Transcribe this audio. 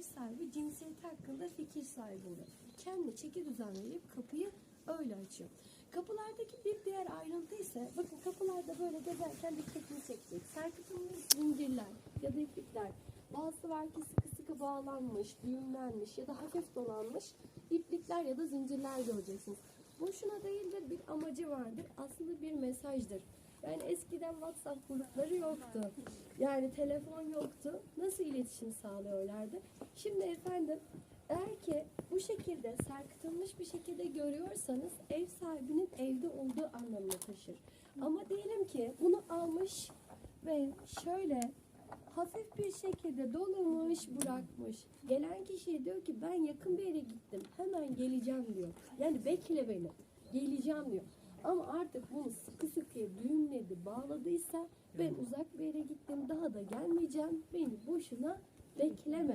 ev sahibi cinsiyeti hakkında fikir sahibi oluyor. Kendi çeki düzen verip kapıyı öyle açıyor. Kapılardaki bir diğer ayrıntı ise bakın kapılarda böyle gezerken dikkatini çekecek. Sarkıtılmış zincirler ya da iplikler. Bazısı var ki sıkı sıkı bağlanmış, düğümlenmiş ya da hafif dolanmış iplikler ya da zincirler göreceksiniz. Boşuna değildir bir amacı vardır. Aslında bir mesajdır. Yani eskiden WhatsApp grupları yoktu. Yani telefon yoktu. Nasıl iletişim sağlıyorlardı? Şimdi efendim eğer ki bu şekilde sarkıtılmış bir şekilde görüyorsanız ev sahibinin evde olduğu anlamına taşır. Ama diyelim ki bunu almış ve şöyle hafif bir şekilde dolamış bırakmış. Gelen kişi diyor ki ben yakın bir yere gittim hemen geleceğim diyor. Yani bekle beni geleceğim diyor. Ama artık bunu sıkı sıkıya düğümledi bağladıysa ben uzak bir yere gittim daha da gelmeyeceğim. Beni boşuna bekleme